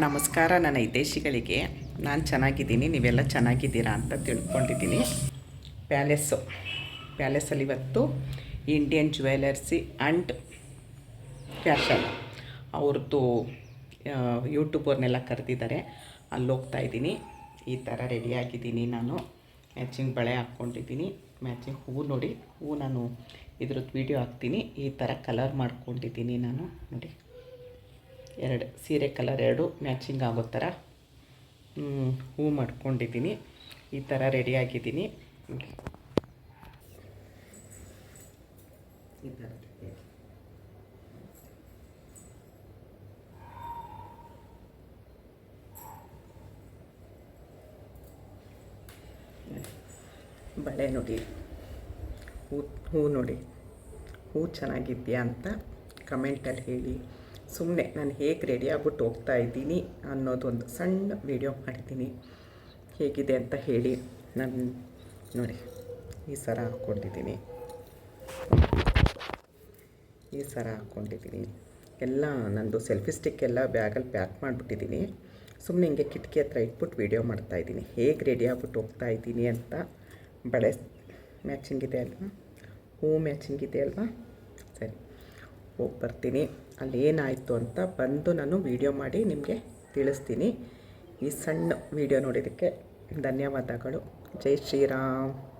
ನಮಸ್ಕಾರ ನನ್ನ ಹಿತೈಷಿಗಳಿಗೆ ನಾನು ಚೆನ್ನಾಗಿದ್ದೀನಿ, ನೀವೆಲ್ಲ ಚೆನ್ನಾಗಿದ್ದೀರಾ ಅಂತ ತಿಳ್ಕೊಂಡಿದ್ದೀನಿ. ಪ್ಯಾಲೇಸು. ಪ್ಯಾಲೇಸಲ್ಲಿ ಇವತ್ತು ಇಂಡಿಯನ್ ಜ್ಯುವೆಲರ್ಸಿ ಆ್ಯಂಡ್ ಫ್ಯಾಷನ್. ಅವ್ರದ್ದು ಯೂಟ್ಯೂಬರ್ನೆಲ್ಲ ಕರೆದಿದ್ದಾರೆ. ಅಲ್ಲಿ ಹೋಗ್ತಾ ಇದ್ದೀನಿ. ಈ ಥರ ರೆಡಿಯಾಗಿದ್ದೀನಿ ನಾನು. ಮ್ಯಾಚಿಂಗ್ ಬಳೆ ಹಾಕ್ಕೊಂಡಿದ್ದೀನಿ. ಮ್ಯಾಚಿಂಗ್ ಹೂವು ನೋಡಿ. ಹೂವು ನಾನು ಇದ್ರದ್ದು ವೀಡಿಯೋ ಹಾಕ್ತೀನಿ. ಈ ಥರ ಕಲರ್ ಮಾಡ್ಕೊಂಡಿದ್ದೀನಿ ನಾನು. ನೋಡಿ. ಎರಡು ಸೀರೆ ಕಲರ್ ಎರಡು ಮ್ಯಾಚಿಂಗ್ ಆಗೋ ಥರ ಹೂ ಮಾಡ್ಕೊಂಡಿದ್ದೀನಿ. ಈ ಥರ ರೆಡಿಯಾಗಿದ್ದೀನಿ ಈ ಥರ ಬಳೆ ನೋಡಿ. ಹೂ ಹೂ ನೋಡಿ. ಹೂ ಚೆನ್ನಾಗಿದೆಯಾ ಅಂತ ಕಮೆಂಟಲ್ಲಿ ಹೇಳಿ. ಸುಮ್ಮನೆ ನಾನು ಹೇಗೆ ರೆಡಿ ಆಗ್ಬಿಟ್ಟು ಹೋಗ್ತಾ ಇದ್ದೀನಿ ಅನ್ನೋದೊಂದು ಸಣ್ಣ ವಿಡಿಯೋ ಮಾಡಿದ್ದೀನಿ. ಹೇಗಿದೆ ಅಂತ ಹೇಳಿ ನಾನು ನೋಡಿ, ಈ ಸರ ಹಾಕ್ಕೊಂಡಿದ್ದೀನಿ ಈ ಸರ ಹಾಕ್ಕೊಂಡಿದ್ದೀನಿ ಎಲ್ಲ ನಂದು ಸೆಲ್ಫಿ ಸ್ಟಿಕ್ ಎಲ್ಲ ಬ್ಯಾಗಲ್ಲಿ ಪ್ಯಾಕ್ ಮಾಡಿಬಿಟ್ಟಿದ್ದೀನಿ. ಸುಮ್ಮನೆ ಹಿಂಗೆ ಕಿಟಕಿ ಹತ್ರ ಇಟ್ಬಿಟ್ಟು ವೀಡಿಯೋ ಮಾಡ್ತಾಯಿದ್ದೀನಿ ಹೇಗೆ ರೆಡಿ ಆಗ್ಬಿಟ್ಟು ಹೋಗ್ತಾ ಇದ್ದೀನಿ ಅಂತ ಬಳೆ ಮ್ಯಾಚಿಂಗ್ ಇದೆ ಅಲ್ವಾ? ಹೂ ಮ್ಯಾಚಿಂಗ್ ಇದೆ ಅಲ್ವಾ? ಸರಿ. ಹೋಗಿ ಬರ್ತೀನಿ. ಅಲ್ಲಿ ಏನಾಯಿತು ಅಂತ ಬಂದು ನಾನು ವೀಡಿಯೋ ಮಾಡಿ ನಿಮಗೆ ತಿಳಿಸ್ತೀನಿ. ಈ ಸಣ್ಣ ವೀಡಿಯೋ ನೋಡಿದ್ದಕ್ಕೆ ಧನ್ಯವಾದಗಳು. ಜೈ ಶ್ರೀರಾಮ್.